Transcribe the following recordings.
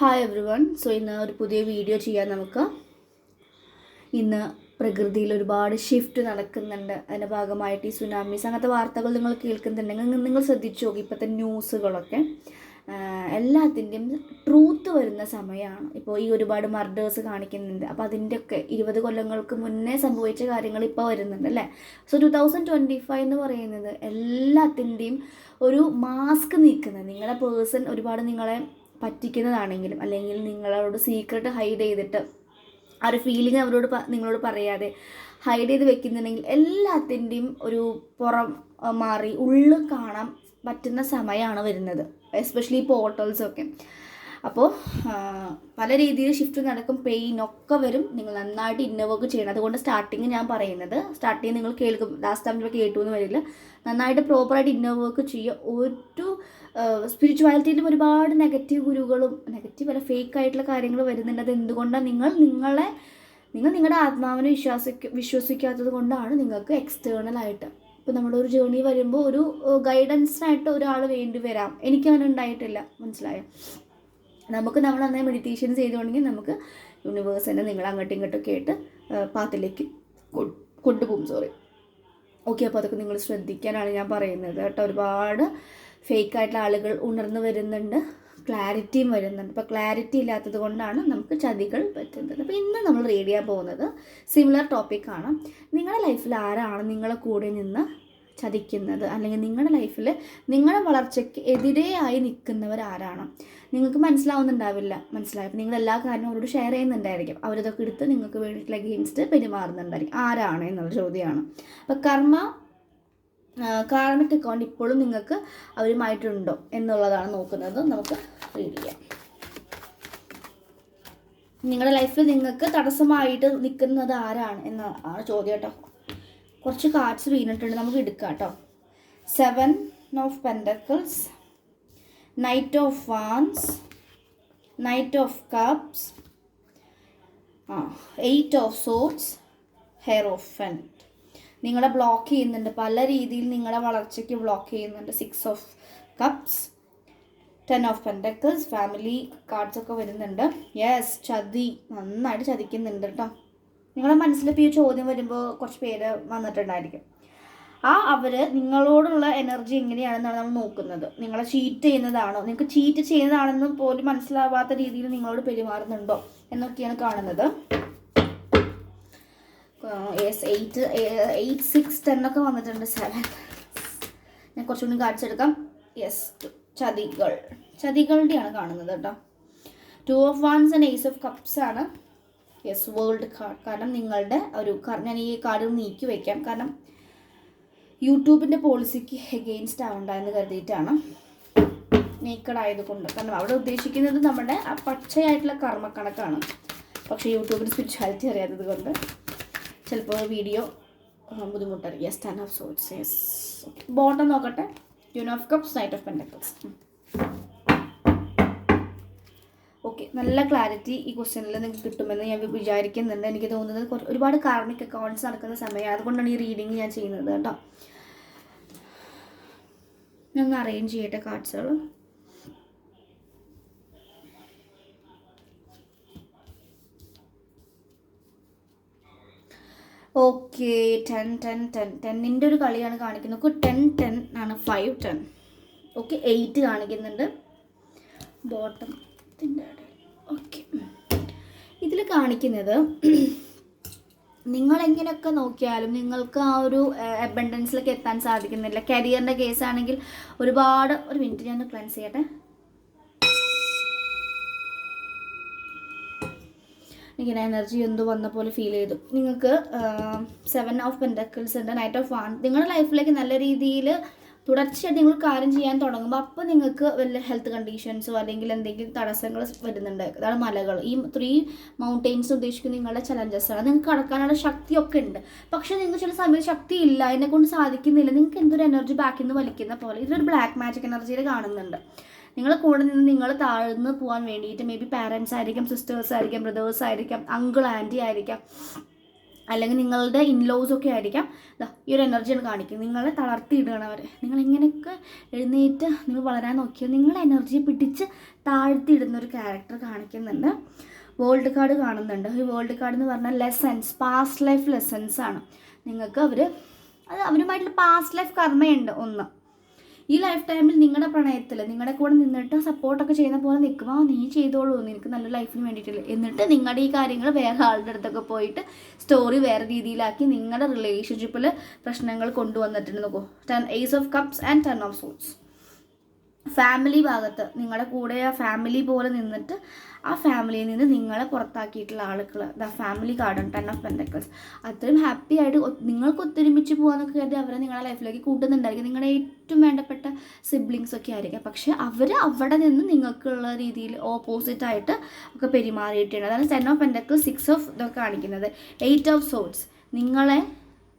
Hi every one so ഇന്ന് ഒരു പുതിയ വീഡിയോ ചെയ്യാൻ നമുക്ക്. ഇന്ന് പ്രകൃതിയിൽ ഒരുപാട് ഷിഫ്റ്റ് നടക്കുന്നുണ്ട്. അതിന്റെ ഭാഗമായിട്ട് ഈ സുനാമീസ് അങ്ങനത്തെ വാർത്തകൾ നിങ്ങൾ കേൾക്കുന്നുണ്ടെങ്കിൽ നിങ്ങൾ- ശ്രദ്ധിച്ചു നോക്കി ഇപ്പോഴത്തെ ന്യൂസുകളൊക്കെ എല്ലാത്തിന്റെയും ട്രൂത്ത് വരുന്ന സമയമാണ് ഇപ്പോൾ ഈ ഒരുപാട് മർഡേഴ്സ് കാണിക്കുന്നുണ്ട്. അപ്പോൾ അതിന്റെയൊക്കെ ഇരുപത് കൊല്ലങ്ങൾക്ക് മുന്നേ സംഭവിച്ച കാര്യങ്ങൾ ഇപ്പോൾ വരുന്നുണ്ട് അല്ലേ? So two thousand twenty five എന്ന് പറയുന്നത് എല്ലാത്തിന്റെയും ഒരു മാസ്ക് നീക്കുന്നത്. നിങ്ങളുടെ പേഴ്സൺ ഒരുപാട് നിങ്ങളെ പറ്റിക്കുന്നതാണെങ്കിലും അല്ലെങ്കിൽ നിങ്ങളോട് സീക്രട്ട് ഹൈഡ് ചെയ്തിട്ട് ആ ഒരു ഫീലിംഗ് അവരോട് നിങ്ങളോട് പറയാതെ ഹൈഡ് ചെയ്ത് വെക്കുന്നുണ്ടെങ്കിൽ എല്ലാത്തിന്റെയും ഒരു പുറം മാറി ഉള്ളു കാണാൻ പറ്റുന്ന സമയമാണ് വരുന്നത്. എസ്പെഷ്യലി പോർട്ടൽസൊക്കെ അപ്പോൾ പല രീതിയിൽ ഷിഫ്റ്റ് നടക്കും പെയിൻ ഒക്കെ വരും. നിങ്ങൾ നന്നായിട്ട് ഇന്നവർക്ക് ചെയ്യണം. അതുകൊണ്ട് സ്റ്റാർട്ടിങ് ഞാൻ പറയുന്നത് സ്റ്റാർട്ടിങ് നിങ്ങൾ കേൾക്കും. ലാസ്റ്റ് ടൈം കേട്ടു എന്ന് വരില്ല. നന്നായിട്ട് പ്രോപ്പറായിട്ട് ഇന്നർ വർക്ക് ചെയ്യുക. ഒരു സ്പിരിച്വാലിറ്റിയിലും ഒരുപാട് നെഗറ്റീവ് ഗുരുകളും നെഗറ്റീവ് അല്ല ഫേക്ക് ആയിട്ടുള്ള കാര്യങ്ങൾ വരുന്നുണ്ട്. അത് എന്തുകൊണ്ടാണ് നിങ്ങൾ നിങ്ങളെ നിങ്ങൾ നിങ്ങളുടെ ആത്മാവിനെ വിശ്വാസിക്ക വിശ്വസിക്കാത്തത് കൊണ്ടാണ് നിങ്ങൾക്ക് എക്സ്റ്റേണൽ ആയിട്ട്. ഇപ്പോൾ നമ്മളൊരു ജേണി വരുമ്പോൾ ഒരു ഗൈഡൻസിനായിട്ട് ഒരാൾ വേണ്ടി വരാം. എനിക്കങ്ങനെ ഉണ്ടായിട്ടില്ല. മനസ്സിലായോ? നമുക്ക് നമ്മൾ അന്നേ മെഡിറ്റേഷൻ ചെയ്തുകൊണ്ടെങ്കിൽ നമുക്ക് യൂണിവേഴ്സിനെ നിങ്ങൾ അങ്ങോട്ടും ഇങ്ങോട്ടൊക്കെ ആയിട്ട് പാത്തിലേക്ക് കൊണ്ടുപോകും. സോറി ഓക്കെ അപ്പോൾ അതൊക്കെ നിങ്ങൾ ശ്രദ്ധിക്കാനാണ് ഞാൻ പറയുന്നത് കേട്ടോ. ഒരുപാട് ഫേക്ക് ആയിട്ടുള്ള ആളുകൾ ഉണർന്നു വരുന്നുണ്ട് ക്ലാരിറ്റിയും വരുന്നുണ്ട്. അപ്പോൾ ക്ലാരിറ്റി ഇല്ലാത്തത് കൊണ്ടാണ് നമുക്ക് ചതികൾ പറ്റുന്നത്. അപ്പോൾ ഇന്ന് നമ്മൾ റീഡ് ചെയ്യാൻ പോകുന്നത് സിമിലർ ടോപ്പിക്കാണ് നിങ്ങളുടെ ലൈഫിൽ ആരാണ് നിങ്ങളെ കൂടെ നിന്ന് ചതിക്കുന്നത്. അല്ലെങ്കിൽ നിങ്ങളുടെ ലൈഫിൽ നിങ്ങളുടെ വളർച്ചയ്ക്ക് എതിരെയായി നിൽക്കുന്നവർ ആരാണ്? നിങ്ങൾക്ക് മനസ്സിലാവുന്നുണ്ടാവില്ല. മനസ്സിലായപ്പോൾ നിങ്ങൾ എല്ലാ കാര്യവും അവരോട് ഷെയർ ചെയ്യുന്നുണ്ടായിരിക്കും. അവരിതൊക്കെ എടുത്ത് നിങ്ങൾക്ക് വേണ്ടിയിട്ടുള്ള ഗെയിംസ്റ്റ് പെരുമാറുന്നുണ്ടായിരിക്കും. ആരാണ് എന്നുള്ള ചോദ്യമാണ്. അപ്പോൾ കർമ്മ കാർമിക് അക്കൗണ്ട് ഇപ്പോഴും നിങ്ങൾക്ക് അവരുമായിട്ടുണ്ടോ എന്നുള്ളതാണ് നോക്കുന്നത്. നമുക്ക് റീഡ് ചെയ്യാം. നിങ്ങളുടെ ലൈഫിൽ നിങ്ങൾക്ക് തടസ്സമായിട്ട് നിൽക്കുന്നത് ആരാണ് എന്നാണ് ചോദ്യം കേട്ടോ. കുറച്ച് കാർഡ്സ് വീണിട്ടുണ്ട്. നമുക്ക് എടുക്കാം കേട്ടോ seven of pentacles knight of wands knight of cups ആ eight of swords hierophant നിങ്ങളെ ബ്ലോക്ക് ചെയ്യുന്നുണ്ട്. പല രീതിയിൽ നിങ്ങളെ വളർച്ചയ്ക്ക് ബ്ലോക്ക് ചെയ്യുന്നുണ്ട്. Six of cups ten of pentacles family cards ഒക്കെ വരുന്നുണ്ട്. യെസ് ചതി. നന്നായിട്ട് ചതിക്കുന്നുണ്ട് കേട്ടോ നിങ്ങളുടെ മനസ്സിലിപ്പോൾ ഈ ചോദ്യം വരുമ്പോൾ കുറച്ച് പേര് വന്നിട്ടുണ്ടായിരിക്കും. ആ അവർ നിങ്ങളോടുള്ള എനർജി എങ്ങനെയാണെന്നാണ് നമ്മൾ നോക്കുന്നത്. നിങ്ങളെ ചീറ്റ് ചെയ്യുന്നതാണോ? നിങ്ങൾക്ക് ചീറ്റ് ചെയ്യുന്നതാണെന്ന് പോലും മനസ്സിലാവാത്ത രീതിയിൽ നിങ്ങളോട് പെരുമാറുന്നുണ്ടോ എന്നൊക്കെയാണ് കാണുന്നത്. Yes eight eight six ten ഒക്കെ വന്നിട്ടുണ്ട് സെവൻ ഞാൻ കുറച്ചുകൂടി കാണിച്ചെടുക്കാം. യെസ് ചതികൾ. ചതികളുടെയാണ് കാണുന്നത് കേട്ടോ. Two of wands and ace of cups ആണ്. യെസ് വേൾഡ് കാർഡ് കാരണം നിങ്ങളുടെ ഒരു ഞാൻ ഈ കാർഡ് നീക്കി വയ്ക്കാം കാരണം യൂട്യൂബിന്റെ പോളിസിക്ക് എഗെയിൻസ്റ്റ് ആവണ്ട എന്ന് കരുതിയിട്ടാണ് നീക്കഡ് ആയതുകൊണ്ട് കാരണം അവിടെ ഉദ്ദേശിക്കുന്നത് നമ്മുടെ ആ പച്ചയായിട്ടുള്ള കർമ്മക്കണക്കാണ്. പക്ഷേ യൂട്യൂബിന് സ്പിരിച്വാലിറ്റി അറിയാത്തത് കൊണ്ട് ചിലപ്പോൾ വീഡിയോ ബുദ്ധിമുട്ടായിരിക്കും. Yes ten of swords yes bottom നോക്കട്ടെ. Two of cups knight of pentacles okay നല്ല ക്ലാരിറ്റി ഈ ക്വസ്റ്റ്യനിൽ നിങ്ങൾക്ക് കിട്ടുമെന്ന് ഞാൻ വിചാരിക്കുന്നുണ്ട്. എനിക്ക് തോന്നുന്നത് ഒരുപാട് കാർമിക് അക്കൗണ്ട്സ് നടക്കുന്ന സമയം അതുകൊണ്ടാണ് ഈ റീഡിങ് ഞാൻ ചെയ്യുന്നത് കേട്ടോ. ഞാൻ അറേഞ്ച് ചെയ്യട്ടെ കാർഡ്സുകൾ ഓക്കെ ടെൻ ടെൻ ടെൻ ടെന്നിന്റെ ഒരു കളിയാണ് കാണിക്കുന്നത്. നോക്കൂ ടെൻ ടെൻ ആണ് ഫൈവ് ടെൻ ഓക്കെ എയ്റ്റ് കാണിക്കുന്നുണ്ട്. ബോട്ടം ഓക്കെ ഇതിൽ കാണിക്കുന്നത് നിങ്ങൾ എങ്ങനെയൊക്കെ നോക്കിയാലും നിങ്ങൾക്ക് ആ ഒരു അബൻഡൻസിലേക്ക് എത്താൻ സാധിക്കുന്നില്ല. കരിയറിന്റെ കേസാണെങ്കിൽ ഒരുപാട് ഒരു മിനിറ്റ് ഞാൻ ക്ലൻസ് ചെയ്യട്ടെ. ഇങ്ങനെ എനർജി എന്തോ വന്ന പോലെ ഫീൽ ചെയ്തു. നിങ്ങൾക്ക് സെവൻ ഓഫ് പെൻഡക്കിൾസ് ഉണ്ട് നൈറ്റ് ഓഫ് വൺ നിങ്ങളുടെ ലൈഫിലേക്ക് നല്ല രീതിയിൽ തുടർച്ചയായിട്ട് നിങ്ങൾ കാര്യം ചെയ്യാൻ തുടങ്ങുമ്പോൾ അപ്പോൾ നിങ്ങൾക്ക് വല്ല ഹെൽത്ത് കണ്ടീഷൻസോ അല്ലെങ്കിൽ എന്തെങ്കിലും തടസ്സങ്ങൾ വരുന്നുണ്ട്. അതാണ് മലകൾ. ഈ ത്രീ മൗണ്ടെയിൻസ് ഉദ്ദേശിക്കുന്ന നിങ്ങളുടെ ചലഞ്ചസ് ആണ്. നിങ്ങൾക്ക് കടക്കാനുള്ള ശക്തിയൊക്കെ ഉണ്ട്. പക്ഷേ നിങ്ങൾക്ക് ചില സമയത്ത് ശക്തി ഇല്ല. എന്നെ കൊണ്ട് സാധിക്കുന്നില്ല. നിങ്ങൾക്ക് എന്തൊരു എനർജി ബാക്കിൽ നിന്ന് വലിക്കുന്ന പോലെ ഇതൊരു ബ്ലാക്ക് മാജിക് എനർജിയിൽ കാണുന്നുണ്ട്. നിങ്ങൾ കൂടെ നിന്ന് നിങ്ങൾ താഴ്ന്ന് പോകാൻ വേണ്ടിയിട്ട് മേ ബി പാരൻസ് ആയിരിക്കാം സിസ്റ്റേഴ്സ് ആയിരിക്കാം ബ്രദേഴ്സ് ആയിരിക്കാം അങ്കിൾ ആന്റി ആയിരിക്കാം. അല്ലെങ്കിൽ നിങ്ങളുടെ ഇൻലോസ് ഒക്കെ ആയിരിക്കാം. ഈ ഒരു എനർജിയാണ് കാണിക്കുന്നത്. നിങ്ങളെ തളർത്തിയിടുകയാണ് നിങ്ങൾ ഇങ്ങനെയൊക്കെ എഴുന്നേറ്റ് നിങ്ങൾ വളരാൻ നോക്കിയാൽ നിങ്ങളെ എനർജി പിടിച്ച് താഴ്ത്തിയിടുന്ന ഒരു ക്യാരക്ടർ കാണിക്കുന്നുണ്ട്. വേൾഡ് കാർഡ് കാണുന്നുണ്ട്. ഈ വേൾഡ് കാർഡ് എന്ന് പറഞ്ഞാൽ ലെസൻസ് പാസ്റ്റ് ലൈഫ് ലെസൻസ് ആണ്. നിങ്ങൾക്ക് അവർ അത് അവരുമായിട്ടുള്ള പാസ്റ്റ് ലൈഫ് കർമ്മയുണ്ട് ഒന്ന്. ഈ ലൈഫ് ടൈമിൽ നിങ്ങളുടെ പ്രണയത്തിൽ നിങ്ങളുടെ കൂടെ നിന്നിട്ട് സപ്പോർട്ടൊക്കെ ചെയ്യുന്ന പോലെ നിൽക്കുമ്പോൾ നീ ചെയ്തോളൂ നിനക്ക് നല്ല ലൈഫിന് വേണ്ടിയിട്ടില്ല. എന്നിട്ട് നിങ്ങളുടെ ഈ കാര്യങ്ങൾ വേറെ ആളുടെ അടുത്തൊക്കെ പോയിട്ട് സ്റ്റോറി വേറെ രീതിയിലാക്കി നിങ്ങളുടെ റിലേഷൻഷിപ്പിൽ പ്രശ്നങ്ങൾ കൊണ്ടുവന്നിട്ടുണ്ട് നോക്കൂ. Ten ace of cups and ten of swords family ഭാഗത്ത് നിങ്ങളുടെ കൂടെ ആ ഫാമിലി പോലെ നിന്നിട്ട് ആ ഫാമിലിയിൽ നിന്ന് നിങ്ങളെ പുറത്താക്കിയിട്ടുള്ള ആളുകൾ the family garden ten of pentacles അത്രയും ഹാപ്പി ആയിട്ട് നിങ്ങൾക്ക് ഒത്തൊരുമിച്ച് പോകാന്നൊക്കെ കരുതി അവരെ നിങ്ങളുടെ ലൈഫിലേക്ക് കൂട്ടുന്നുണ്ടായിരിക്കും. നിങ്ങളുടെ ഏറ്റവും വേണ്ടപ്പെട്ട സിബ്ലിങ്സ് ഒക്കെ ആയിരിക്കും. പക്ഷേ അവർ അവിടെ നിന്ന് നിങ്ങൾക്കുള്ള രീതിയിൽ ഓപ്പോസിറ്റ് ആയിട്ട് ഒക്കെ പെരുമാറിയിട്ടുണ്ട്. അതാണ് ten of pentacle six of ഇതൊക്കെ കാണിക്കുന്നത്. എയ്റ്റ് ഓഫ് സോൾസ് നിങ്ങളെ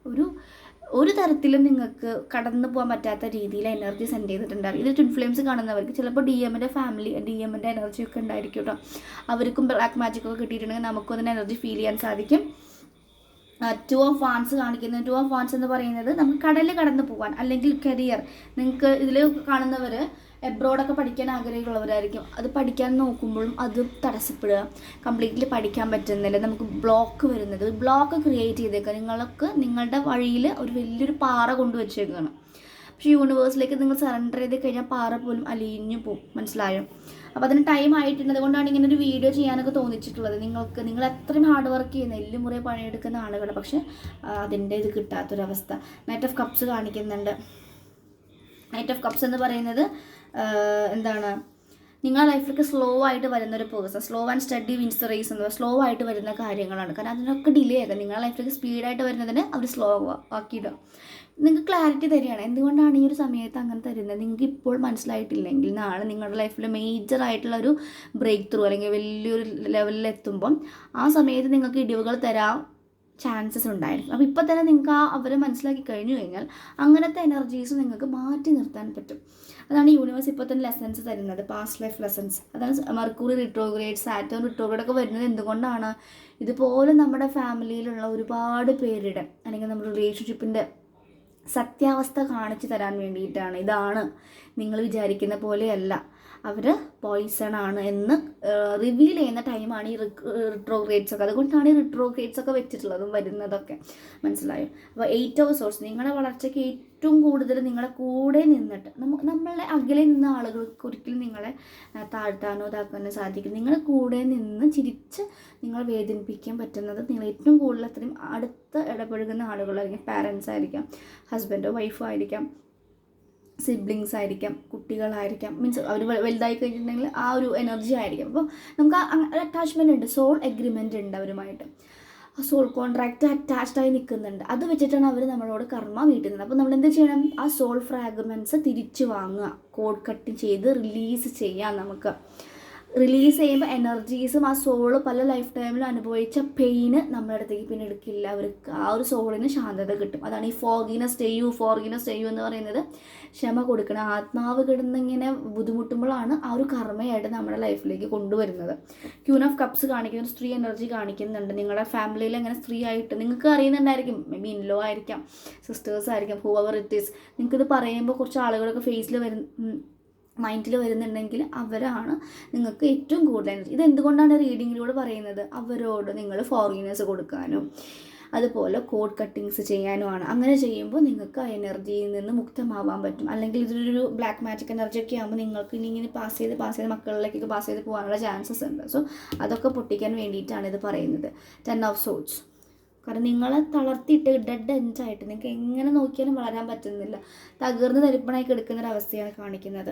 ഒരു ഒരു തരത്തിലും നിങ്ങൾക്ക് കടന്നു പോകാൻ പറ്റാത്ത രീതിയിൽ എനർജി സെൻഡ് ചെയ്തിട്ടുണ്ടാവും. ഇതിൽ ഇൻഫ്ലുവൻസ് കാണുന്നവർക്ക് ചിലപ്പോൾ ഡി എമ്മിന്റെ ഫാമിലി ഡി എമ്മിന്റെ എനർജി ഒക്കെ ഉണ്ടായിരിക്കും കേട്ടോ അവർക്കും ബ്ലാക്ക് മാജിക് ഒക്കെ കിട്ടിയിട്ടുണ്ടെങ്കിൽ നമുക്കും അതിന് എനർജി ഫീൽ ചെയ്യാൻ സാധിക്കും. ടു ഓഫ് വാൻസ് കാണിക്കുന്നത് ടു ഓഫ് വാൻസ് എന്ന് പറയുന്നത് നമുക്ക് കടലിൽ കടന്നു പോകാൻ അല്ലെങ്കിൽ കരിയർ നിങ്ങൾക്ക് ഇതിൽ കാണുന്നവർ എബ്രോഡൊക്കെ പഠിക്കാൻ ആഗ്രഹമുള്ളവരായിരിക്കും അത് പഠിക്കാൻ നോക്കുമ്പോഴും അത് തടസ്സപ്പെടുക. കംപ്ലീറ്റ്ലി പഠിക്കാൻ പറ്റുന്നില്ല. നമുക്ക് ബ്ലോക്ക് വരുന്നത്. ബ്ലോക്ക് ക്രിയേറ്റ് ചെയ്തേക്കുക. നിങ്ങൾക്ക് നിങ്ങളുടെ വഴിയിൽ ഒരു വലിയൊരു പാറ കൊണ്ടുവച്ചേക്കുകയാണ് പക്ഷേ യൂണിവേഴ്സിലേക്ക് നിങ്ങൾ സറണ്ടർ ചെയ്ത് കഴിഞ്ഞാൽ പാറ പോലും അലിഞ്ഞു പോകും. മനസ്സിലായോ? അപ്പോൾ അതിന് ടൈം ആയിട്ടുണ്ട്. അതുകൊണ്ടാണ് ഇങ്ങനെ ഒരു വീഡിയോ ചെയ്യാനൊക്കെ തോന്നിച്ചിട്ടുള്ളത്. നിങ്ങൾക്ക് നിങ്ങൾ അത്രയും ഹാർഡ് വർക്ക് ചെയ്യുന്ന എല്ലുമുറേ പണിയെടുക്കുന്ന ആളുകൾ. പക്ഷേ അതിന്റെ ഇത് കിട്ടാത്തൊരവസ്ഥ. നൈറ്റ് ഓഫ് കപ്സ് കാണിക്കുന്നുണ്ട്. നൈറ്റ് ഓഫ് കപ്സ് എന്ന് പറയുന്നത് എന്താണ്? നിങ്ങളുടെ ലൈഫിലേക്ക് സ്ലോ ആയിട്ട് വരുന്ന ഒരു person slow and steady wins the race എന്ന് സ്ലോ ആയിട്ട് വരുന്ന കാര്യങ്ങളാണ്. കാരണം അതിനൊക്കെ ഡിലേ ആക്കുക നിങ്ങളുടെ ലൈഫിലേക്ക് സ്പീഡായിട്ട് വരുന്നതിന് അവർ സ്ലോ ആക്കിയിടുക നിങ്ങൾക്ക് ക്ലാരിറ്റി തരികയാണ്. എന്തുകൊണ്ടാണ് ഈ ഒരു സമയത്ത് അങ്ങനെ തരുന്നത്? നിങ്ങൾക്ക് ഇപ്പോൾ മനസ്സിലായിട്ടില്ലെങ്കിൽ നാളെ നിങ്ങളുടെ ലൈഫിൽ മേജർ ആയിട്ടുള്ള ഒരു ബ്രേക്ക് ത്രൂ അല്ലെങ്കിൽ വലിയൊരു ലെവലിൽ എത്തുമ്പം ആ സമയത്ത് നിങ്ങൾക്ക് ഇടിവുകൾ തരാം. ചാൻസസ് ഉണ്ടായിരിക്കും അപ്പോൾ ഇപ്പോൾ തന്നെ നിങ്ങൾക്ക് ആ അവരെ മനസ്സിലാക്കി കഴിഞ്ഞു കഴിഞ്ഞാൽ അങ്ങനത്തെ എനർജീസ് നിങ്ങൾക്ക് മാറ്റി നിർത്താൻ പറ്റും. അതാണ് യൂണിവേഴ്സ് ഇപ്പോൾ തന്നെ ലെസൺസ് തരുന്നത് പാസ്റ്റ് ലൈഫ് ലെസൺസ് അതാണ് മർക്കൂറി റിട്രോഗ്രേഡ് സാറ്റേൺ റിട്രോഗ്രേഡ് ഒക്കെ വരുന്നത് എന്തുകൊണ്ടാണ്? ഇതുപോലെ നമ്മുടെ ഫാമിലിയിലുള്ള ഒരുപാട് പേരുടെ അല്ലെങ്കിൽ നമ്മുടെ റിലേഷൻഷിപ്പിന്റെ സത്യാവസ്ഥ കാണിച്ചു തരാൻ വേണ്ടിയിട്ടാണ്. ഇതാണ് നിങ്ങൾ വിചാരിക്കുന്ന പോലെയല്ല. അവർ പോയിസൺ ആണ് എന്ന് റിവീൽ ചെയ്യുന്ന ടൈമാണ് ഈ റിട്രോഗ്രേറ്റ്സ് ഒക്കെ. അതുകൊണ്ടാണ് ഈ റിട്രോഗ്രേറ്റ്സ് ഒക്കെ വെച്ചിട്ടുള്ളതും വരുന്നതൊക്കെ. മനസ്സിലായോ? അപ്പോൾ എയ്റ്റ് അവർ സോഴ്സ് നിങ്ങളുടെ വളർച്ചയ്ക്ക് ഏറ്റവും കൂടുതൽ നിങ്ങളെ കൂടെ നിന്നിട്ട് നമ്മളെ അകലെ നിന്ന ആളുകൾക്ക് ഒരിക്കലും നിങ്ങളെ താഴ്ത്താനോ ഇതാക്കാനോ സാധിക്കും നിങ്ങളെ കൂടെ നിന്ന് ചിരിച്ച് നിങ്ങൾ വേദനിപ്പിക്കാൻ പറ്റുന്നത് നിങ്ങൾ ഏറ്റവും കൂടുതൽ അത്രയും അടുത്ത് ഇടപഴകുന്ന ആളുകളായിരിക്കും. പാരൻസ് ആയിരിക്കാം ഹസ്ബൻഡോ വൈഫോ ആയിരിക്കാം. സിബ്ലിങ്സ് ആയിരിക്കാം കുട്ടികളായിരിക്കാം മീൻസ് അവർ വലുതായി കഴിഞ്ഞിട്ടുണ്ടെങ്കിൽ ആ ഒരു എനർജി ആയിരിക്കും. അപ്പോൾ നമുക്ക് ഒരു അറ്റാച്ച്മെന്റ് ഉണ്ട് സോൾ എഗ്രിമെന്റ് ഉണ്ട് അവരുമായിട്ട്. ആ സോൾ കോൺട്രാക്റ്റ് അറ്റാച്ച്ഡ് ആയി നിൽക്കുന്നുണ്ട്. അത് വെച്ചിട്ടാണ് അവർ നമ്മളോട് കർമ്മ വീട്ടുന്നത്. അപ്പോൾ നമ്മൾ എന്ത് ചെയ്യണം? ആ സോൾ ഫ്രാഗ്മെന്റ്സ് തിരിച്ചു വാങ്ങുക. കോഡ് കട്ട് ചെയ്ത് റിലീസ് ചെയ്യാം നമുക്ക്. റിലീസ് ചെയ്യുമ്പോൾ എനർജീസും ആ സോൾ പല ലൈഫ് ടൈമിലും അനുഭവിച്ച പെയിന് നമ്മുടെ അടുത്തേക്ക് പിന്നെ എടുക്കില്ല. അവർക്ക് ആ ഒരു സോളിന് ശാന്തത കിട്ടും. അതാണ് ഈ ഫോഗിനെ ചെയ്യൂ ഫോർഗിനെ ചെയ്യൂ എന്ന് പറയുന്നത്. ക്ഷമ കൊടുക്കണം. ആത്മാവ് കിടന്നിങ്ങനെ ബുദ്ധിമുട്ടുമ്പോഴാണ് ആ ഒരു കർമ്മയായിട്ട് നമ്മുടെ ലൈഫിലേക്ക് കൊണ്ടുവരുന്നത്. ക്യൂൺ ഓഫ് കപ്സ് കാണിക്കുന്ന സ്ത്രീ എനർജി കാണിക്കുന്നുണ്ട്. നിങ്ങളുടെ ഫാമിലിയിൽ അങ്ങനെ സ്ത്രീ ആയിട്ട് നിങ്ങൾക്ക് അറിയുന്നുണ്ടായിരിക്കും. മേ ബി ഇൻലോ ആയിരിക്കാം സിസ്റ്റേഴ്സ് ആയിരിക്കാം ഹൂവർ ഇറ്റ് ഈസ് നിങ്ങൾക്കിത് പറയുമ്പോൾ കുറച്ച് ആളുകളൊക്കെ ഫേസിൽ വരുന്ന മൈൻഡിൽ വരുന്നുണ്ടെങ്കിൽ അവരാണ് നിങ്ങൾക്ക് ഏറ്റവും കൂടുതൽ ഇതെന്തുകൊണ്ടാണ് റീഡിങ്ങിലൂടെ പറയുന്നത്? അവരോട് നിങ്ങൾ ഫോറിനേഴ്സ് കൊടുക്കാനും അതുപോലെ കോഡ് കട്ടിങ്സ് ചെയ്യാനുമാണ്. അങ്ങനെ ചെയ്യുമ്പോൾ നിങ്ങൾക്ക് ആ എനർജിയിൽ നിന്ന് മുക്തമാവാൻ പറ്റും. അല്ലെങ്കിൽ ഇതൊരു ബ്ലാക്ക് മാജിക് എനർജി ഒക്കെ ആകുമ്പോൾ നിങ്ങൾക്ക് ഇനി ഇങ്ങനെ പാസ് ചെയ്ത് പാസ് ചെയ്ത് മക്കളിലേക്കൊക്കെ പാസ് ചെയ്ത് പോകാനുള്ള ചാൻസസ് ഉണ്ട്. സോ അതൊക്കെ പൊട്ടിക്കാൻ വേണ്ടിയിട്ടാണ് ഇത് പറയുന്നത്. ടെൻ ഓഫ് സോൾസ് കാരണം നിങ്ങളെ തളർത്തിയിട്ട് ഡെഡ് എൻഡായിട്ട് നിങ്ങൾക്ക് എങ്ങനെ നോക്കിയാലും വളരാൻ പറ്റുന്നില്ല. തകർന്ന് തരിപ്പണായി കിടക്കുന്ന ഒരു അവസ്ഥയാണ് കാണിക്കുന്നത്.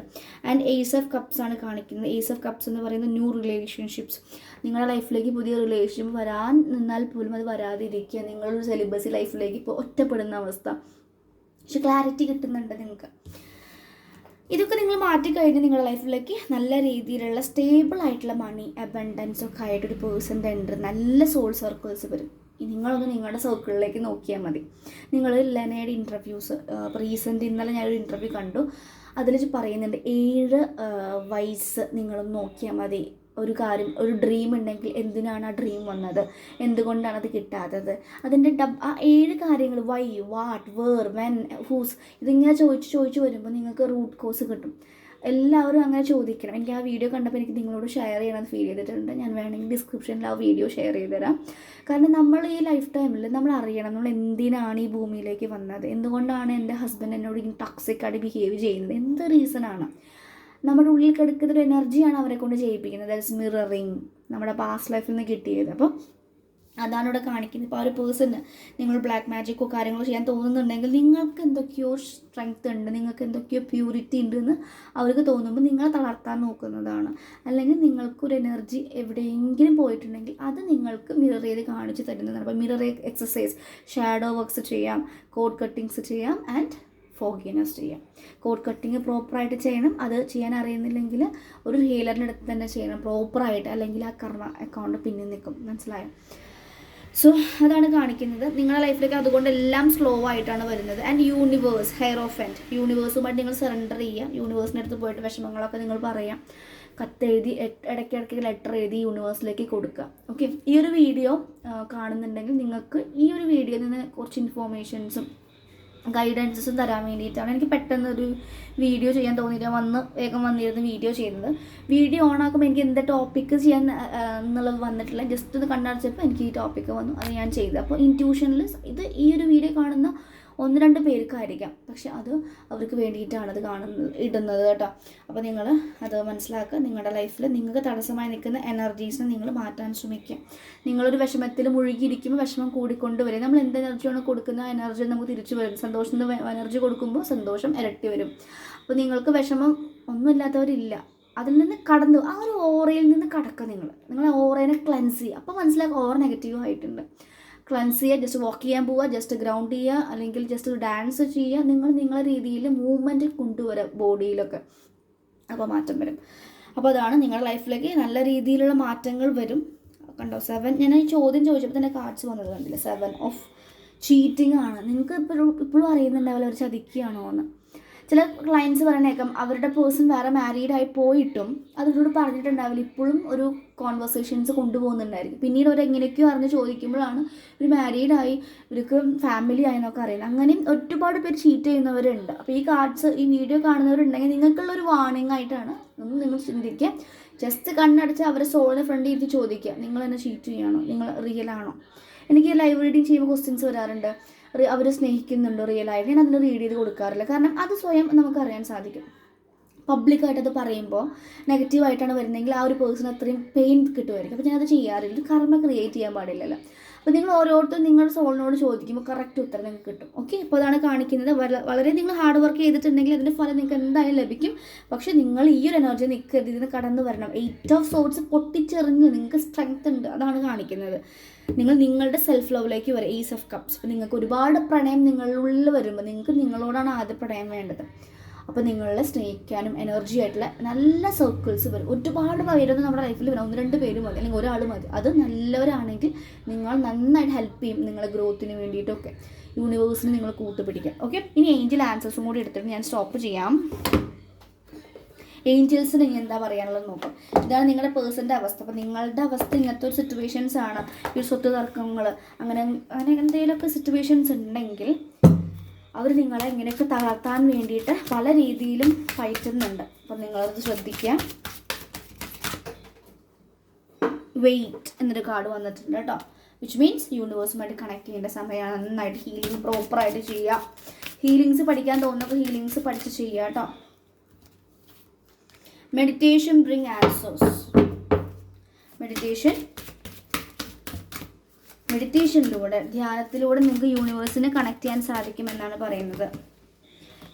ആൻഡ് ഏസ് ഓഫ് കപ്സ് ആണ് കാണിക്കുന്നത്. ഏസ് ഓഫ് കപ്സ് എന്ന് പറയുന്ന ന്യൂ റിലേഷൻഷിപ്സ് നിങ്ങളുടെ ലൈഫിലേക്ക് പുതിയ റിലേഷൻഷിപ്പ് വരാൻ നിന്നാൽ പോലും അത് വരാതിരിക്കുക. നിങ്ങളൊരു സെലിബസി ലൈഫിലേക്ക് ഇപ്പോൾ ഒറ്റപ്പെടുന്ന അവസ്ഥ. പക്ഷെ ക്ലാരിറ്റി കിട്ടുന്നുണ്ട് നിങ്ങൾക്ക്. ഇതൊക്കെ നിങ്ങൾ മാറ്റിക്കഴിഞ്ഞ് നിങ്ങളുടെ ലൈഫിലേക്ക് നല്ല രീതിയിലുള്ള സ്റ്റേബിൾ ആയിട്ടുള്ള മണി അബണ്ടൻസ് ഒക്കെ ആയിട്ടൊരു പേഴ്സന്റെ ഉണ്ട് നല്ല സോൾ സർക്കിൾസ് വരും. നിങ്ങളൊന്ന് നിങ്ങളുടെ സർക്കിളിലേക്ക് നോക്കിയാൽ മതി. നിങ്ങൾ ലെനയുടെ ഇന്റർവ്യൂസ് ഇപ്പോൾ റീസെന്റ് ഇന്നലെ ഞാനൊരു ഇന്റർവ്യൂ കണ്ടു. അതിൽ പറയുന്നുണ്ട് ഏഴ് വയസ്സ് നിങ്ങളൊന്ന് നോക്കിയാൽ മതി. ഒരു കാര്യം ഒരു ഡ്രീം ഉണ്ടെങ്കിൽ എന്തിനാണ് ആ ഡ്രീം വന്നത്? എന്തുകൊണ്ടാണ് അത് കിട്ടാത്തത്? അതിന്റെ ഡബ് ആ ഏഴ് കാര്യങ്ങൾ why what where when whose ഇതിങ്ങനെ ചോദിച്ച് ചോദിച്ച് വരുമ്പോൾ നിങ്ങൾക്ക് റൂട്ട് കോസ് കിട്ടും. എല്ലാവരും അങ്ങനെ ചോദിക്കണം. എനിക്ക് ആ വീഡിയോ കണ്ടപ്പോൾ എനിക്ക് നിങ്ങളോട് ഷെയർ ചെയ്യണമെന്ന് ഫീൽ ചെയ്തിട്ടുണ്ട്. ഞാൻ വേണമെങ്കിൽ ഡിസ്ക്രിപ്ഷനിൽ ആ വീഡിയോ ഷെയർ ചെയ്ത് തരാം. കാരണം നമ്മൾ ഈ ലൈഫ് ടൈമിൽ നമ്മൾ അറിയണം നമ്മൾ എന്തിനാണ് ഈ ഭൂമിയിലേക്ക് വന്നത്? എന്തുകൊണ്ടാണ് എന്റെ ഹസ്ബൻഡ് എന്നോട് ഇങ്ങനെ ടോക്സിക് ആയിട്ട് ബിഹേവ് ചെയ്യുന്നത്? എന്ത് റീസണാണ് നമ്മുടെ ഉള്ളിൽ കിടക്കുന്ന ഒരു എനർജിയാണ് അവരെ കൊണ്ട് ചെയ്യിപ്പിക്കുന്നത്. ദാറ്റ്സ് മിററിങ് നമ്മുടെ പാസ്റ്റ് ലൈഫിൽ നിന്ന് കിട്ടിയത്. അപ്പോൾ അതാണ് ഇവിടെ കാണിക്കുന്നത്. ഇപ്പോൾ ഒരു പേഴ്സണ് നിങ്ങൾ ബ്ലാക്ക് മാജിക്കോ കാര്യങ്ങളോ ചെയ്യാൻ തോന്നുന്നുണ്ടെങ്കിൽ നിങ്ങൾക്ക് എന്തൊക്കെയോ സ്ട്രെങ്ത് ഉണ്ട് നിങ്ങൾക്ക് എന്തൊക്കെയോ പ്യൂരിറ്റി ഉണ്ട് എന്ന് അവർക്ക് തോന്നുമ്പോൾ നിങ്ങളെ തളർത്താൻ നോക്കുന്നതാണ്. അല്ലെങ്കിൽ നിങ്ങൾക്കൊരു എനർജി എവിടെയെങ്കിലും പോയിട്ടുണ്ടെങ്കിൽ അത് നിങ്ങൾക്ക് മിറർ ചെയ്ത് കാണിച്ചു തരുന്നതാണ്. അപ്പോൾ മിറർ എക്സസൈസ് ഷാഡോ വർക്ക്സ് ചെയ്യാം കോഡ് കട്ടിങ്സ് ചെയ്യാം ആൻഡ് ഫോഗിനസ് ചെയ്യാം. കോഡ് കട്ടിങ് പ്രോപ്പറായിട്ട് ചെയ്യണം. അത് ചെയ്യാൻ അറിയുന്നില്ലെങ്കിൽ ഒരു ഹീലറിന്റെ അടുത്ത് തന്നെ ചെയ്യണം. പ്രോപ്പറായിട്ട് അല്ലെങ്കിൽ ആ കർമ്മ അക്കൗണ്ട് പിന്നിൽ നിൽക്കും. മനസ്സിലായോ? സോ അതാണ് കാണിക്കുന്നത്. നിങ്ങളുടെ ലൈഫിലേക്ക് അതുകൊണ്ട് എല്ലാം സ്ലോ ആയിട്ടാണ് വരുന്നത്. And universe hair of and യൂണിവേഴ്സുമായിട്ട് നിങ്ങൾ സറണ്ടർ ചെയ്യുക യൂണിവേഴ്സിന്റെ അടുത്ത് പോയിട്ട് വിഷമങ്ങളൊക്കെ നിങ്ങൾ പറയാം. കത്തെഴുതി ഇടയ്ക്കിടയ്ക്ക് ലെറ്റർ എഴുതി യൂണിവേഴ്സിലേക്ക് കൊടുക്കുക. ഓക്കെ ഈ ഒരു വീഡിയോ കാണുന്നുണ്ടെങ്കിൽ നിങ്ങൾക്ക് ഈ ഒരു വീഡിയോയിൽ നിന്ന് കുറച്ച് ഇൻഫോർമേഷൻസും ഗൈഡൻസസും തരാൻ വേണ്ടിയിട്ടാണ്. എനിക്ക് പെട്ടെന്ന് ഒരു വീഡിയോ ചെയ്യാൻ തോന്നിയിട്ട് വന്ന് വേഗം വന്നിരുന്ന് വീഡിയോ ചെയ്യുന്നത്. വീഡിയോ ഓൺ ആക്കുമ്പോൾ എനിക്ക് എന്ത് ടോപ്പിക്ക് ചെയ്യാൻ എന്നുള്ളത് വന്നിട്ടില്ല. ജസ്റ്റ് ഒന്ന് കണ്ണടച്ചപ്പോൾ എനിക്ക് ഈ ടോപ്പിക്ക് വന്നു. അത് ഞാൻ ചെയ്തു. അപ്പോൾ ഇന്റ്യൂഷനിൽ ഇത് ഈ ഒരു വീഡിയോ കാണുന്ന ഒന്ന് രണ്ട് പേർക്കായിരിക്കാം. പക്ഷെ അത് അവർക്ക് വേണ്ടിയിട്ടാണ് അത് കാണുന്നത് ഇടുന്നത് കേട്ടോ. അപ്പോൾ നിങ്ങൾ അത് മനസ്സിലാക്കുക. നിങ്ങളുടെ ലൈഫിൽ നിങ്ങൾക്ക് തടസ്സമായി നിൽക്കുന്ന എനർജീസിനെ നിങ്ങൾ മാറ്റാൻ ശ്രമിക്കുക. നിങ്ങളൊരു വിഷമത്തിൽ മുഴുകിയിരിക്കുമ്പോൾ വിഷമം കൂടിക്കൊണ്ട് വരും. നമ്മൾ എന്ത് എനർജിയാണ് കൊടുക്കുന്ന എനർജി നമുക്ക് തിരിച്ചു വരും. സന്തോഷം എനർജി കൊടുക്കുമ്പോൾ സന്തോഷം ഇരട്ടി വരും. അപ്പോൾ നിങ്ങൾക്ക് വിഷമം ഒന്നുമില്ലാത്തവരില്ല അതിൽ നിന്ന് കടന്നു ആ ഒരു ഓറയിൽ നിന്ന് കടക്കുക നിങ്ങൾ. നിങ്ങൾ ഓറേനെ ക്ലൻസ് ചെയ്യുക. അപ്പോൾ മനസ്സിലാക്കുക ഓറ നെഗറ്റീവ് ആയിട്ടുണ്ട്. ക്ലൻസ് ചെയ്യുക ജസ്റ്റ് വാക്ക് ചെയ്യാൻ പോവുക ജസ്റ്റ് ഗ്രൗണ്ട് ചെയ്യുക അല്ലെങ്കിൽ ജസ്റ്റ് ഡാൻസ് ചെയ്യുക. നിങ്ങൾ നിങ്ങളുടെ രീതിയിൽ മൂവ്മെന്റ് കൊണ്ടുവരിക ബോഡിയിലൊക്കെ അപ്പോൾ മാറ്റം വരും. അപ്പോൾ അതാണ് നിങ്ങളുടെ ലൈഫിലേക്ക് നല്ല രീതിയിലുള്ള മാറ്റങ്ങൾ വരും. കണ്ടോ? സെവൻ ഞാൻ ഈ ചോദ്യം ചോദിച്ചപ്പോൾ തന്നെ കാർഡ്സ് വന്നത് കണ്ടില്ല? സെവൻ ഓഫ് ചീറ്റിംഗ് ആണ്. നിങ്ങൾക്ക് ഇപ്പോഴും ഇപ്പോഴും അറിയുന്നുണ്ടാവില്ല അവർ ചതിക്കുകയാണോ എന്ന്. ചില ക്ലയൻസ് പറയണേക്കാം അവരുടെ പേഴ്സൺ വേറെ മാരീഡ് ആയി പോയിട്ടും അത് ഇവരോട് പറഞ്ഞിട്ടുണ്ടാവില്ല. ഇപ്പോഴും ഒരു കോൺവെർസേഷൻസ് കൊണ്ടുപോകുന്നുണ്ടായിരിക്കും. പിന്നീട് അവർ എങ്ങനെയൊക്കെയോ അറിഞ്ഞ് ചോദിക്കുമ്പോഴാണ് ഇവർ മാരീഡ് ആയി ഇവർക്ക് ഫാമിലി ആയി എന്നൊക്കെ അറിയുന്നത് അങ്ങനെ ഒരുപാട് പേര് ചീറ്റ് ചെയ്യുന്നവരുണ്ട്. അപ്പോൾ ഈ കാർഡ്സ് ഈ വീഡിയോ കാണുന്നവരുണ്ടെങ്കിൽ നിങ്ങൾക്കുള്ള ഒരു വാർണിംഗ് ആയിട്ടാണ് ഒന്ന് നിങ്ങൾ ചിന്തിക്കുക. ജസ്റ്റ് കണ്ണടച്ച് അവരെ സോളിന് ഫ്രണ്ട് ഇരുത്തി ചോദിക്കുക. നിങ്ങൾ എന്നെ ചീറ്റ് ചെയ്യണോ? നിങ്ങൾ റിയൽ ആണോ? എനിക്ക് ലൈവ് റീഡിങ് ചെയ്യുമ്പോൾ ക്വസ്റ്റ്യൻസ് വരാറുണ്ട്. അവർ സ്നേഹിക്കുന്നുണ്ടോ റിയൽ ആയിട്ട്. ഞാൻ അതിന് റീഡ് ചെയ്ത് കൊടുക്കാറില്ല. കാരണം അത് സ്വയം നമുക്കറിയാൻ സാധിക്കും. പബ്ലിക്കായിട്ട് അത് പറയുമ്പോൾ നെഗറ്റീവായിട്ടാണ് വരുന്നതെങ്കിൽ ആ ഒരു പേഴ്സൺ അത്രയും പെയിൻ കിട്ടുമായിരിക്കും. അപ്പോൾ ഞാനത് ചെയ്യാറില്ല. ഒരു കർമ്മ ക്രിയേറ്റ് ചെയ്യാൻ പാടില്ലല്ലോ. അപ്പോൾ നിങ്ങൾ ഓരോരുത്തരും നിങ്ങളുടെ സോളിനോട് ചോദിക്കുമ്പോൾ കറക്റ്റ് ഉത്തരം നിങ്ങൾക്ക് കിട്ടും. ഓക്കെ ഇപ്പോൾ അതാണ് കാണിക്കുന്നത്. വളരെ നിങ്ങൾ ഹാർഡ് വർക്ക് ചെയ്തിട്ടുണ്ടെങ്കിൽ അതിന്റെ ഫലം നിങ്ങൾക്ക് എന്തായാലും ലഭിക്കും. പക്ഷേ നിങ്ങൾ ഈ ഒരു എനർജി നിൽക്കരുത് ഇതിന് കടന്നു വരണം. എയ്റ്റ് ഓഫ് സോട്സ് പൊട്ടിച്ചെറിഞ്ഞ് നിങ്ങൾക്ക് സ്ട്രെങ്ത് ഉണ്ട്. അതാണ് കാണിക്കുന്നത്. നിങ്ങൾ നിങ്ങളുടെ സെൽഫ് ലവിലേക്ക് വരും ഈസ് ഓഫ് കപ്സ് അപ്പോൾ നിങ്ങൾക്ക് ഒരുപാട് പ്രണയം നിങ്ങളുടെ ഉള്ളിൽ വരുമ്പോൾ നിങ്ങൾക്ക് നിങ്ങളോടാണ് ആദ്യ പ്രണയം വേണ്ടത്. അപ്പോൾ നിങ്ങളെ സ്നേഹിക്കാനും എനർജി ആയിട്ടുള്ള നല്ല സർക്കിൾസ് വരും. ഒരുപാട് പേരൊന്നും നമ്മുടെ ലൈഫിൽ വരും. ഒന്ന് രണ്ട് പേര് മതി. അല്ലെങ്കിൽ ഒരാൾ മതി. അത് നല്ലവരാണെങ്കിൽ നിങ്ങൾ നന്നായിട്ട് ഹെൽപ്പ് ചെയ്യും നിങ്ങളുടെ ഗ്രോത്തിന് വേണ്ടിയിട്ടൊക്കെ. യൂണിവേഴ്സിന് നിങ്ങൾ കൂട്ടുപിടിക്കാം ഓക്കെ ഇനി ഏഞ്ചൽ ആൻസേഴ്സും കൂടി എടുത്തിട്ട് ഞാൻ സ്റ്റോപ്പ് ചെയ്യാം. ഏഞ്ചൽസിന് ഇനി എന്താ പറയാനുള്ളത് നോക്കാം. ഇതാണ് നിങ്ങളുടെ പേഴ്സന്റെ അവസ്ഥ. അപ്പോൾ നിങ്ങളുടെ അവസ്ഥ ഇങ്ങനത്തെ ഒരു സിറ്റുവേഷൻസ് ആണ്. ഈ സ്വത്ത് തർക്കങ്ങൾ അങ്ങനെ അങ്ങനെ എന്തെങ്കിലുമൊക്കെ സിറ്റുവേഷൻസ് ഉണ്ടെങ്കിൽ അവർ നിങ്ങളെ ഇങ്ങനെയൊക്കെ തളർത്താൻ വേണ്ടിയിട്ട് പല രീതിയിലും പയറ്റുന്നുണ്ട് അപ്പം നിങ്ങളത് ശ്രദ്ധിക്കുക. വെയിറ്റ് എന്നൊരു കാർഡ് വന്നിട്ടുണ്ട് കേട്ടോ. വിച്ച് മീൻസ് യൂണിവേഴ്സുമായിട്ട് കണക്ട് ചെയ്യേണ്ട സമയമാണ്. നന്നായിട്ട് ഹീലിംഗ് പ്രോപ്പറായിട്ട് ചെയ്യുക. ഹീലിങ്സ് പഠിക്കാൻ തോന്നുന്നപ്പോൾ ഹീലിങ്സ് പഠിച്ച് ചെയ്യുക കേട്ടോ. മെഡിറ്റേഷൻ ബ്രിങ് ആൻസേഴ്സ് മെഡിറ്റേഷൻ മെഡിറ്റേഷനിലൂടെ ധ്യാനത്തിലൂടെ നിങ്ങൾക്ക് യൂണിവേഴ്സിനെ കണക്ട് ചെയ്യാൻ സാധിക്കുമെന്നാണ് പറയുന്നത്.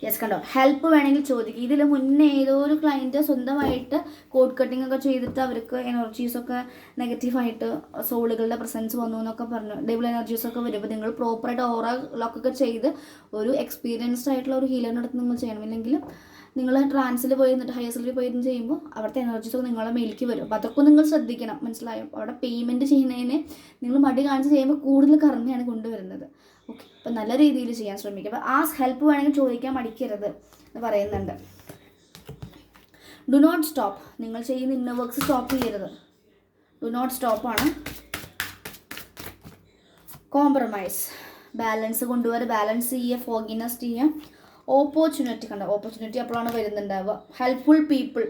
യെസ് കണ്ടോ? ഹെൽപ്പ് വേണമെങ്കിൽ ചോദിക്കുക ഇതിൽ മുന്നേ ഏതോ ഒരു ക്ലയന്റ് സ്വന്തമായിട്ട് കോഡ് കട്ടിംഗ് ഒക്കെ ചെയ്തിട്ട് അവർക്ക് എനർജീസൊക്കെ നെഗറ്റീവായിട്ട് സോളുകളുടെ പ്രസൻസ് വന്നു എന്നൊക്കെ പറഞ്ഞു. ഡബിൾ എനർജീസൊക്കെ വരുമ്പോൾ നിങ്ങൾ പ്രോപ്പറായിട്ട് ഓറ ലോക്കൊക്കെ ചെയ്ത് ഒരു എക്സ്പീരിയൻസ്ഡ് ആയിട്ടുള്ള ഒരു ഹീലറിനടുത്ത് നിങ്ങൾ ചെയ്യണം. ഇല്ലെങ്കിൽ നിങ്ങൾ ട്രാൻസിൽ പോയി നിന്നിട്ട് ഹയർ സെക്കൻഡറി പോയി ചെയ്യുമ്പോൾ അവിടുത്തെ എനർജീസ് ഒക്കെ നിങ്ങളെ മേലേക്ക് വരും. അപ്പോൾ അതൊക്കെ നിങ്ങൾ ശ്രദ്ധിക്കണം. മനസ്സിലായോ? അവിടെ പേയ്മെന്റ് ചെയ്യുന്നതിന് നിങ്ങൾ മടി കാണിച്ച് ചെയ്യുമ്പോൾ കൂടുതൽ കർമ്മയാണ് കൊണ്ടുവരുന്നത്. ഓക്കെ അപ്പോൾ നല്ല രീതിയിൽ ചെയ്യാൻ ശ്രമിക്കുക. അപ്പോൾ ആ ഹെൽപ്പ് വേണമെങ്കിൽ ചോദിക്കാൻ മടിക്കരുത് എന്ന് പറയുന്നുണ്ട്. ഡു നോട്ട് സ്റ്റോപ്പ് നിങ്ങൾ ചെയ്യുന്ന ഇന്ന വർക്ക്സ് സ്റ്റോപ്പ് ചെയ്യരുത്. ഡു നോട്ട് സ്റ്റോപ്പാണ് കോംപ്രമൈസ് ബാലൻസ് കൊണ്ടുവരെ ബാലൻസ് ചെയ്യുക. ഫോഗിനെസ് ചെയ്യുക. ഓപ്പർച്യൂണിറ്റി കണ്ട? ഓപ്പർച്യൂണിറ്റി അപ്പോഴാണ് വരുന്നുണ്ടാവുക ഹെൽപ്ഫുൾ പീപ്പിൾ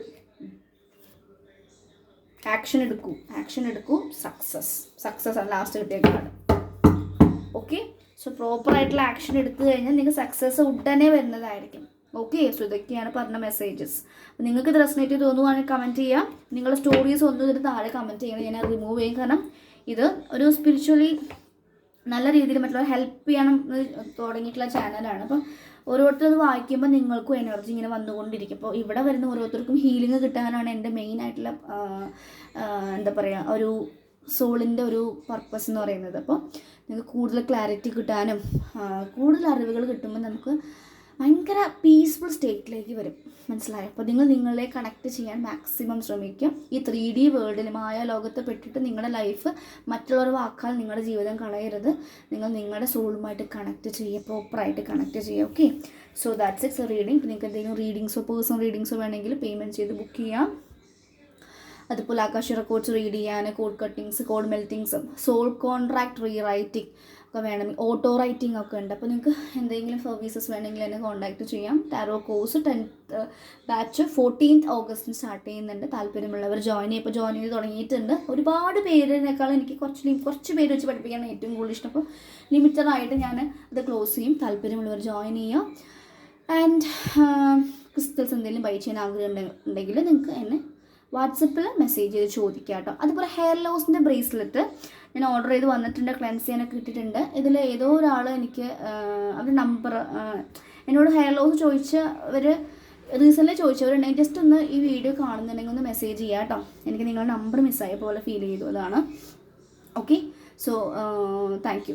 ആക്ഷൻ എടുക്കൂ. ആക്ഷൻ എടുക്കൂ. സക്സസ് സക്സസ് ആണ് ലാസ്റ്റ് കിട്ടിയ കാർഡ് ഓക്കെ സോ പ്രോപ്പർ ആയിട്ടുള്ള ആക്ഷൻ എടുത്തു കഴിഞ്ഞാൽ നിങ്ങൾക്ക് സക്സസ് ഉടനെ വരുന്നതായിരിക്കും. ഓക്കെ സോ ഇതൊക്കെയാണ് പറഞ്ഞ മെസ്സേജസ് നിങ്ങൾക്ക് ഇത് റെസനേറ്റ് തോന്നുവാണെങ്കിൽ കമന്റ് ചെയ്യാം. നിങ്ങളുടെ സ്റ്റോറീസ് ഒന്നും ഇതിന് താഴെ കമന്റ് ചെയ്യണം. ഞാൻ റിമൂവ് ചെയ്യും. കാരണം ഇത് ഒരു സ്പിരിച്വലി നല്ല രീതിയിൽ മറ്റുള്ളവർ ഹെൽപ്പ് ചെയ്യണം തുടങ്ങിയിട്ടുള്ള ചാനലാണ് അപ്പം ഓരോരുത്തർ അത് വായിക്കുമ്പോൾ നിങ്ങൾക്കും എനർജി ഇങ്ങനെ വന്നുകൊണ്ടിരിക്കും. അപ്പോൾ ഇവിടെ വരുന്ന ഓരോരുത്തർക്കും ഹീലിംഗ് കിട്ടാനാണ് എന്റെ മെയിൻ ആയിട്ടുള്ള എന്താ പറയുക ഒരു സോളിന്റെ ഒരു പർപ്പസ് എന്ന് പറയുന്നത്. അപ്പോൾ നിങ്ങൾക്ക് കൂടുതൽ ക്ലാരിറ്റി കിട്ടാനും കൂടുതൽ അറിവുകൾ കിട്ടുമ്പോൾ നമുക്ക് ഭയങ്കര പീസ്ഫുൾ സ്റ്റേറ്റിലേക്ക് വരും. മനസ്സിലായോ? അപ്പോൾ നിങ്ങൾ നിങ്ങളെ കണക്ട് ചെയ്യാൻ മാക്സിമം ശ്രമിക്കും ഈ ത്രീ ഡി വേൾഡിൽ മായ ലോകത്ത് പെട്ടിട്ട് നിങ്ങളുടെ ലൈഫ് മറ്റുള്ളവർ വാക്കാൽ നിങ്ങളുടെ ജീവിതം കളയരുത്. നിങ്ങൾ നിങ്ങളുടെ സോളുമായിട്ട് കണക്ട് ചെയ്യുക പ്രോപ്പറായിട്ട് കണക്ട് ചെയ്യുക okay so that's it's reading നിങ്ങൾക്ക് എന്തെങ്കിലും റീഡിങ്സോ പേഴ്സണൽ റീഡിങ്സോ വേണമെങ്കിൽ പേയ്മെന്റ് ചെയ്ത് ബുക്ക് ചെയ്യാം. അതുപോലെ ആകാശ റെക്കോർഡ്സ് റീഡ് ചെയ്യാൻ കോഡ് കട്ടിങ്സ് കോഡ് മെൽറ്റിങ്സും സോൾ കോൺട്രാക്ട് റീ റൈറ്റിംഗ് ഒക്കെ വേണമെങ്കിൽ ഓട്ടോ റൈറ്റിംഗ് ഒക്കെ ഉണ്ട്. അപ്പോൾ നിങ്ങൾക്ക് എന്തെങ്കിലും സർവീസസ് വേണമെങ്കിൽ എന്നെ കോൺടാക്ട് ചെയ്യാം. Tarot course tenth batch fourteenth ഓഗസ്റ്റിന് start ചെയ്യുന്നുണ്ട്. താല്പര്യമുള്ളവർ ജോയിൻ ചെയ്യും. ഇപ്പോൾ ജോയിൻ ചെയ്ത് തുടങ്ങിയിട്ടുണ്ട്. ഒരുപാട് പേരിനേക്കാൾ എനിക്ക് കുറച്ച് കുറച്ച് പേര് വെച്ച് പഠിപ്പിക്കാനാണ് ഏറ്റവും കൂടുതൽ ഇഷ്ടം. അപ്പോൾ ലിമിറ്റഡ് ആയിട്ട് ഞാൻ അത് ക്ലോസ് ചെയ്യും. താല്പര്യമുള്ളവർ ജോയിൻ ചെയ്യാം ആൻഡ് ക്രിസ്റ്റൽസ് എന്തെങ്കിലും ബൈ ചെയ്യാൻ ആഗ്രഹം ഉണ്ടെങ്കിൽ നിങ്ങൾക്ക് എന്നെ വാട്സപ്പിൽ മെസ്സേജ് ചെയ്ത് ചോദിക്കാം കേട്ടോ. അതുപോലെ ഹെയർ ലോസിന്റെ ബ്രേസ്ലെറ്റ് ഞാൻ ഓർഡർ ചെയ്ത് വന്നിട്ടുണ്ട് ക്ലെൻസ് ചെയ്യാനൊക്കെ ഇട്ടിട്ടുണ്ട്. ഇതിൽ ഏതോ ഒരാൾ എനിക്ക് അവരുടെ നമ്പർ എന്നോട് ഹെയർ ലോസ് ചോദിച്ച അവർ റീസെന്റ്ലി ചോദിച്ചവരുണ്ടെങ്കിൽ ജസ്റ്റ് ഒന്ന് ഈ വീഡിയോ കാണുന്നുണ്ടെങ്കിൽ ഒന്ന് മെസ്സേജ് ചെയ്യാം കേട്ടോ. എനിക്ക് നിങ്ങളുടെ നമ്പർ മിസ്സായ പോലെ ഫീൽ ചെയ്തു. അതാണ്. Okay so thank